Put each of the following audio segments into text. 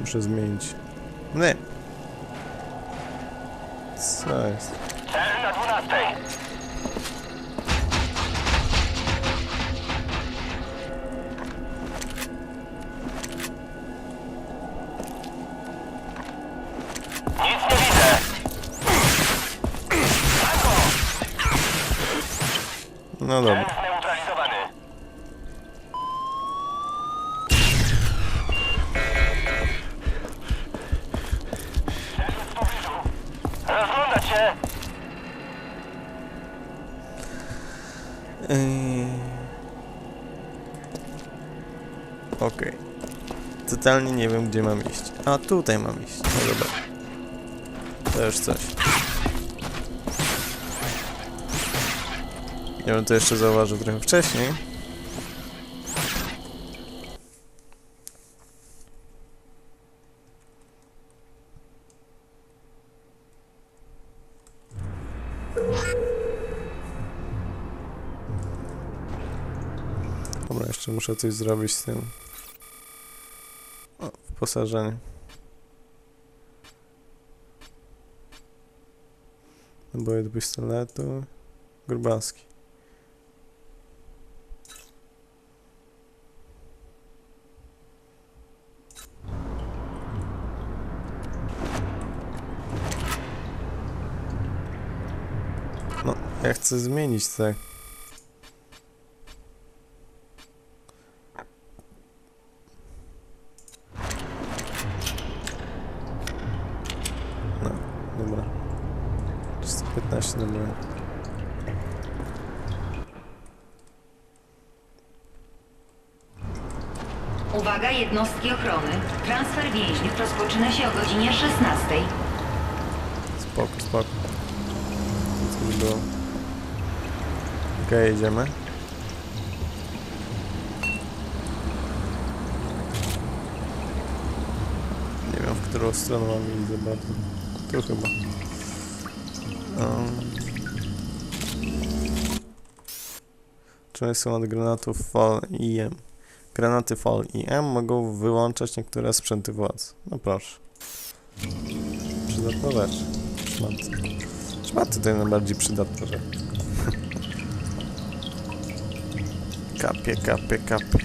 Muszę zmienić. Nie. Co jest? Cel na 12. Nic nie widzę. No dobra. Yy... Okej. Totalnie nie wiem, gdzie mam iść. A, tutaj mam iść. No dobra. To już coś. Ja bym to jeszcze zauważył trochę wcześniej. Muszę coś zrobić z tym. O, wyposażenie. Naboje do pistoletu. Grubowski. No, ja chcę zmienić te No, dobra. 315 dobra. Uwaga jednostki ochrony. Transfer więźniów rozpoczyna się o godzinie 16. Spoko, spoko. Co by było? Okej, jedziemy. Nie wiem, w którą stronę mam iść za bardzo. Tu chyba. Um. Czym są od granatów Fall i? Granaty Fall i M mogą wyłączać niektóre sprzęty władz. No proszę. Przydatna rzecz. Szmaty. Szmaty to najbardziej przydatna rzecz. kapie, kapie, kapie.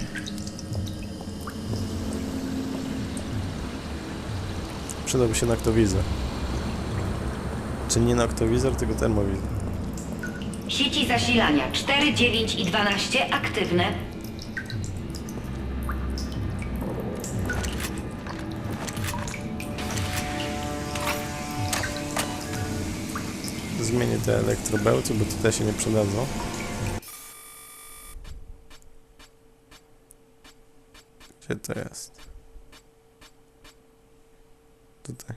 Przydałby się noktowizor. Czy nie noktowizor, tylko termowizor. Sieci zasilania 4, 9 i 12 aktywne. Te elektrobełty, bo tutaj się nie przydadzą. Gdzie to jest? Tutaj.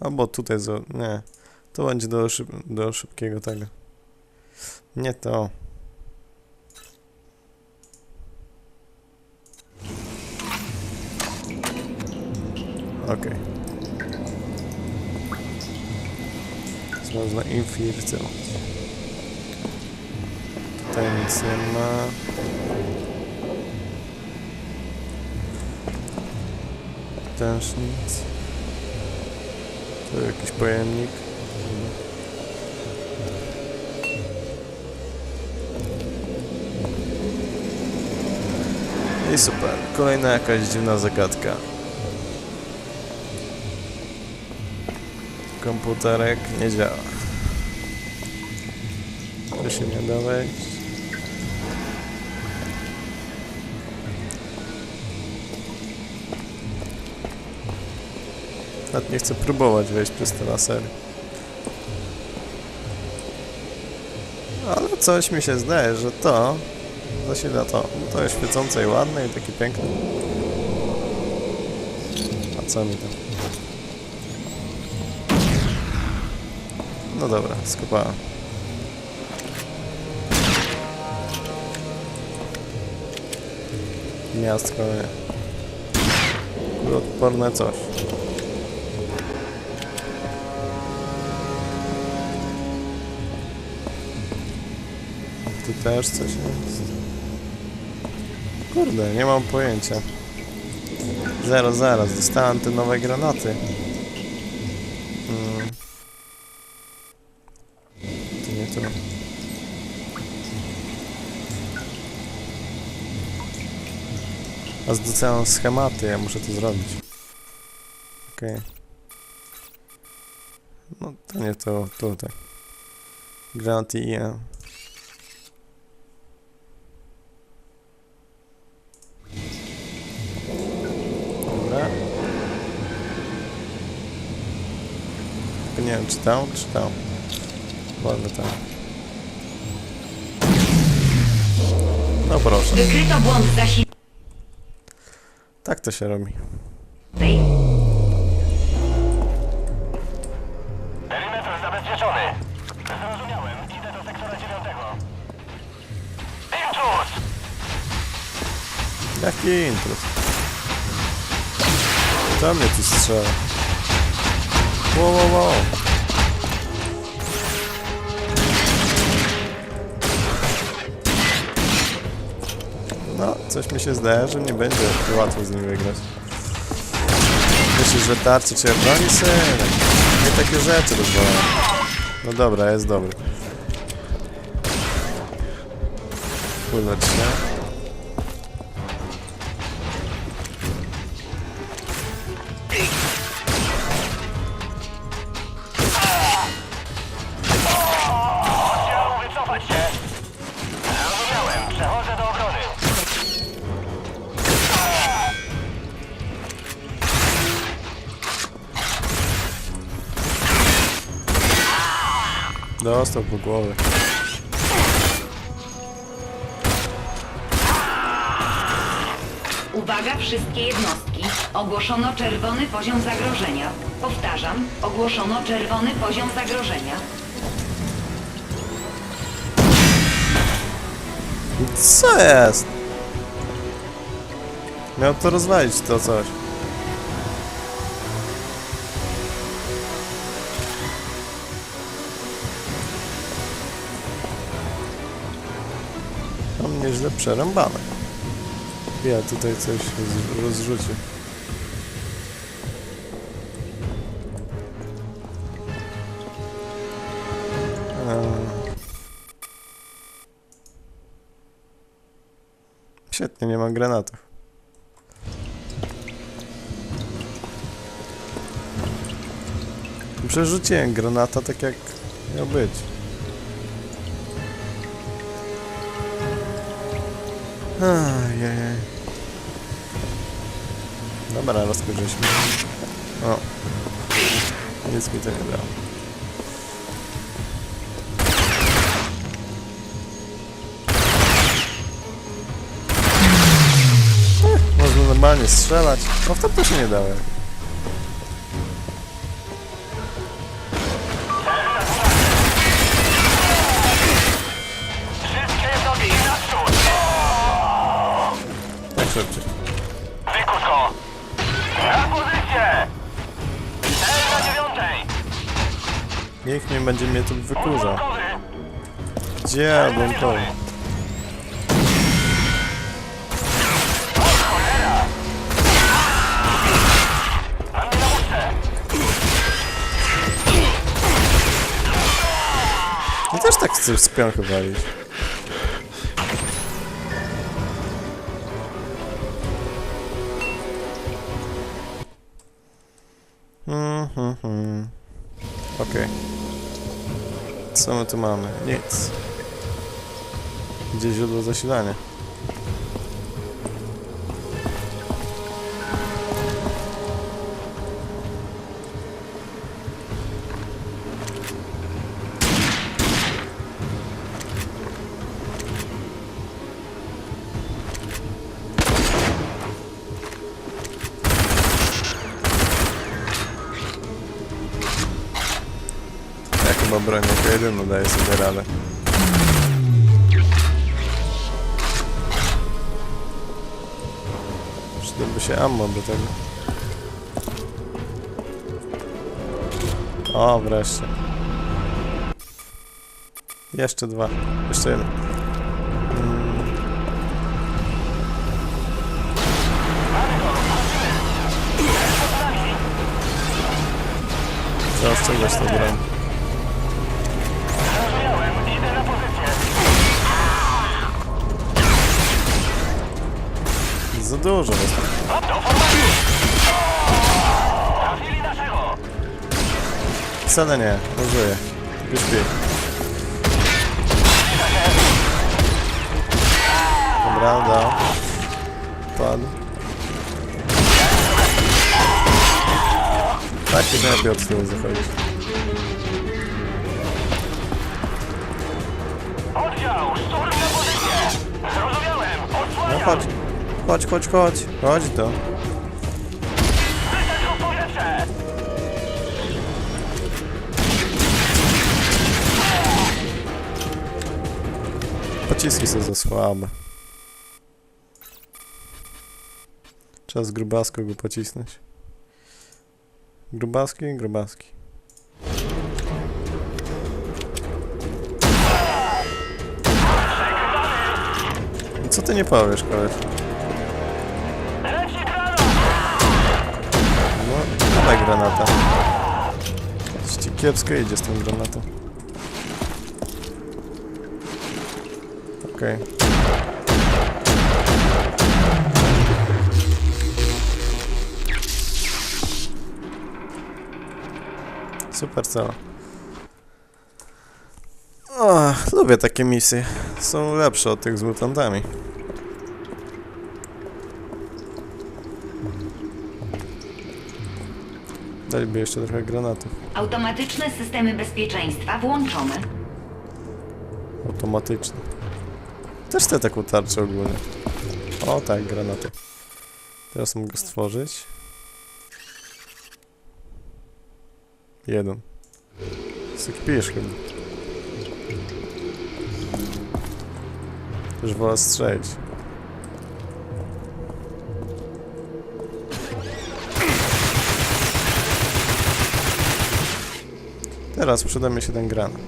Albo tutaj, nie. To będzie do, szyb do szybkiego tego. Nie to. Okej. Więc Można infiltrować. Tutaj nic nie ma. Też nic. Tu jakiś pojemnik. I super. Kolejna jakaś dziwna zagadka. Komputerek nie działa. To się nie da wejść. Nawet nie chcę próbować wejść przez te lasery. Ale coś mi się zdaje, że to zasila to. Bo to jest świecące i ładne i takie piękne. A co mi tam? No dobra, skopałem. Miastko nie. Kuloodporne coś. Tu też coś jest. Kurde, nie mam pojęcia. Zaraz, zaraz, dostałem te nowe granaty. Mm. To. A schematy, ja muszę to zrobić. Okej. No to nie to, tutaj. Granaty IM. Dobra. Tylko nie wiem, czy tam, czy tam. Ładnie tam. No proszę. Wykryto błąd zasilnej. Tak to się robi. Perymetr zabezpieczony. Zrozumiałem. Idę do sektora dziewiątego. Intruz! Jaki intruz? Kto mnie tu strzela? Wow, wow, wow. No, coś mi się zdaje, że nie będzie łatwo z nim wygrać. Myślisz, że tarczy cię broni? Synek. Nie takie rzeczy rozwalają. No dobra, jest dobry. Ulecz się. Dostał po głowie. Uwaga wszystkie jednostki. Ogłoszono czerwony poziom zagrożenia. Powtarzam, ogłoszono czerwony poziom zagrożenia. Co jest? Miał to rozwalić to coś. Nieźle przerąbane. Ja tutaj coś roz- rozrzucił. Świetnie, nie ma granatów. Przerzuciłem granata tak jak miał być. Ajajaj. Dobra, rozkorzyśmy. O. Nic mi to nie dało. Można normalnie strzelać. No w to też nie dało. Będzie mnie tu wykurzał. Gdzie na łódce! No też tak chcę z piąchy walić. My tu mamy? Nic. Gdzie źródło zasilania? broń jako jedyną daje sobie radę. Przydałby się ammo do tego. O, wreszcie. Jeszcze dwa. Jeszcze jeden. Mm. Teraz czegoś to. Za dużo! Wcale nie, użyję. Już śpi. Dobra, dał. Padł. Tak, i lepiej od tyłu zachodzić. Oddział, szturm na pozycję! Zrozumiałem, No chodź. Chodź, chodź, chodź. Chodź to. Pociski są za słabe. Trzeba z grubasko go pocisnąć. Grubaski, grubaski. Co ty nie powiesz, koleś? Granata. Ci kiepsko idzie z. Okej. Super cała. Lubię takie misje. Są lepsze od tych z mutantami. Daliby jeszcze trochę granatów. Automatyczne systemy bezpieczeństwa włączone. Automatyczne. Też chcę taką tarczę ogólnie. O tak, granaty. Teraz mogę stworzyć. Jeden. Syk pijesz chyba. Już wolę strzelić. Teraz przyda mi się ten granat.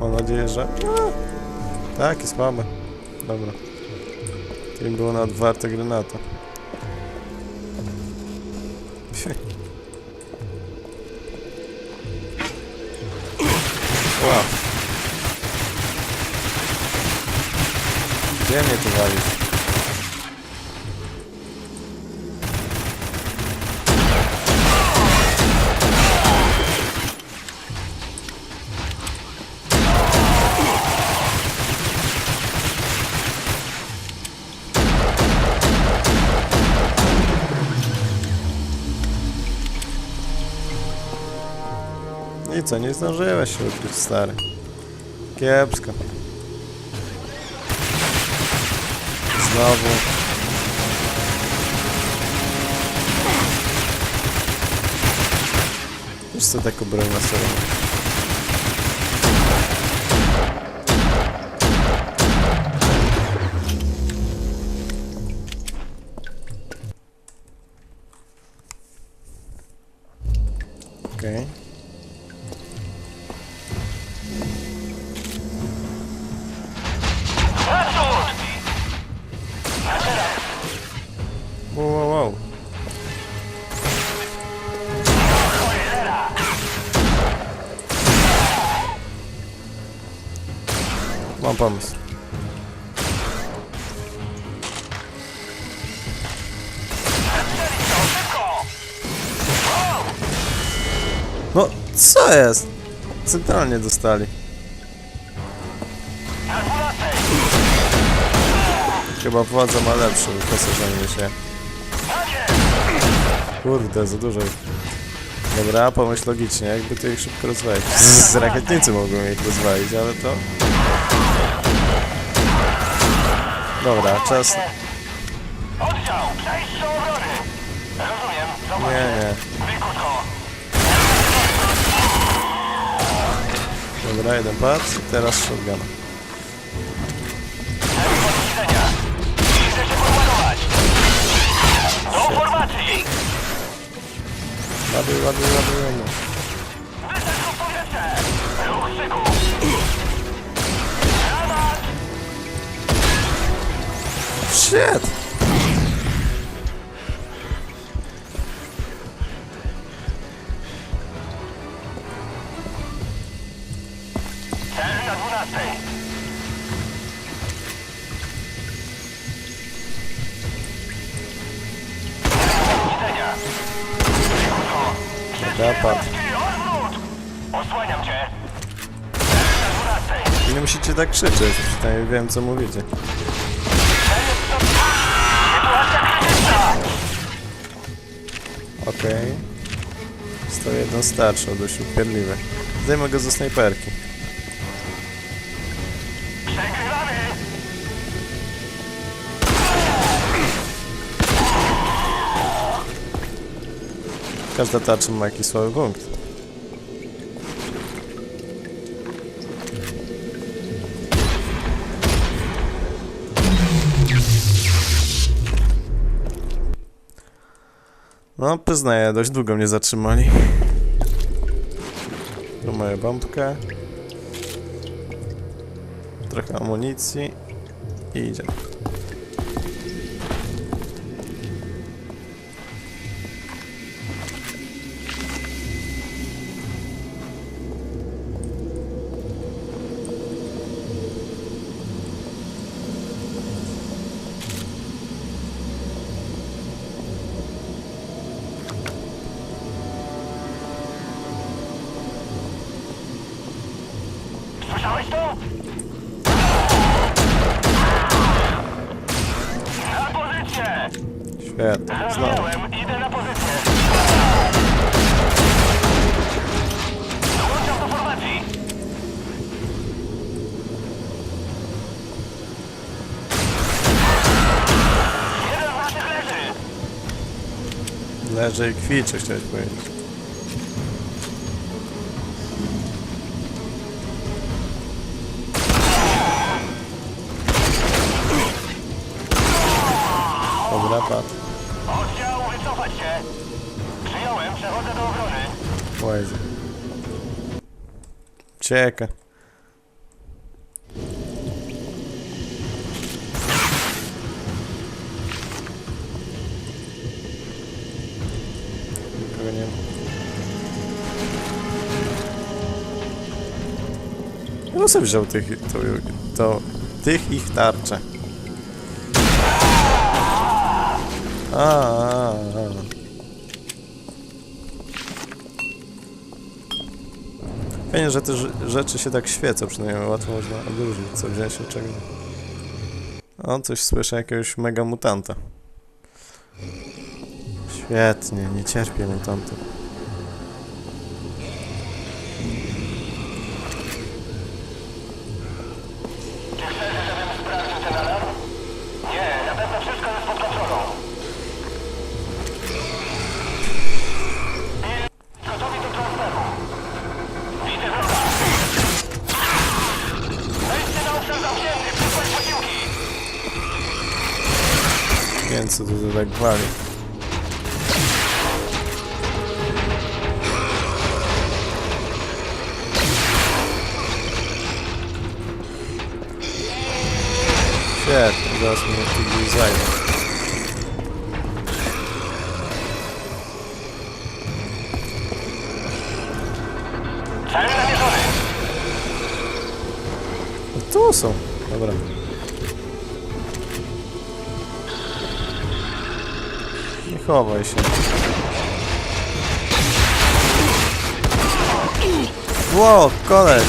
Mam nadzieję, że... Tak, jest słabe. Dobra. To im było nawet warte granata. Wow. Gdzie mnie tu walisz? I co, nie zdążyłeś się ukryć, stary. Kiepsko. Znowu. Już co taką broń na sobie. Naprzód! Wow, wow, wow. Mam pomysł. No, co jest? Centralnie dostali. Na 12! Chyba władza ma lepsze wyposażenie jest! Kurde, za dużo. ich. Dobra, pomyśl logicznie, jakby to ich szybko rozwalić. Z, z rakietnicy mogą ich rozwalić, ale to... Dobra, czas... Oddział, przejść do obrony! Rozumiem, Nie, nie. Dobra, jeden i teraz shotgun. Do formacji! Ładuj, ładuj, ładujemy. Shit! Tak krzyczeć, przynajmniej wiem co mówicie. Okej. 101 starczy, dość upierdliwe. Zdejmę go ze snajperki. Każda tarcza ma jakiś słaby punkt. No, przyznaję, dość długo mnie zatrzymali. Tu moja bombkę. Trochę amunicji. I idzie. Świetnie. Znowu. Zrozumiałem, idę na pozycję. Dołączam do formacji. Jeden z naszych leży. Leży i kwiczy, chciałeś powiedzieć. Łajzy. Cieka. Nikogo bym sobie tych, to, tych ich tarcze. A, a, a. Fajnie, że te rze- rzeczy się tak świecą, przynajmniej łatwo można odróżnić, co wziąć od czego. O, coś słyszę, jakiegoś mega mutanta. Świetnie, nie cierpię mutantów. nachlali. Świetnie, zaraz mnie tu gdzieś zajmę. Tu są. Dobra. Nie chowaj się. Ło, koleś!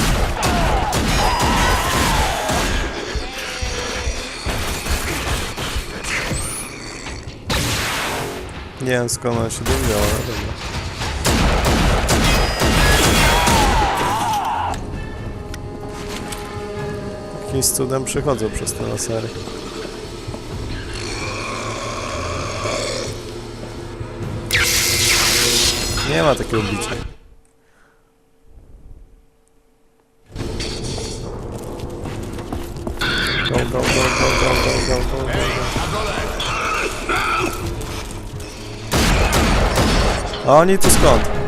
Nie wiem skąd on się dowiedział, ale dobra. Jakimś cudem przychodzą przez te lasery. Nie ma takiego bicia. Go, go, go, go, go, go, go, go, go. A oni tu skąd?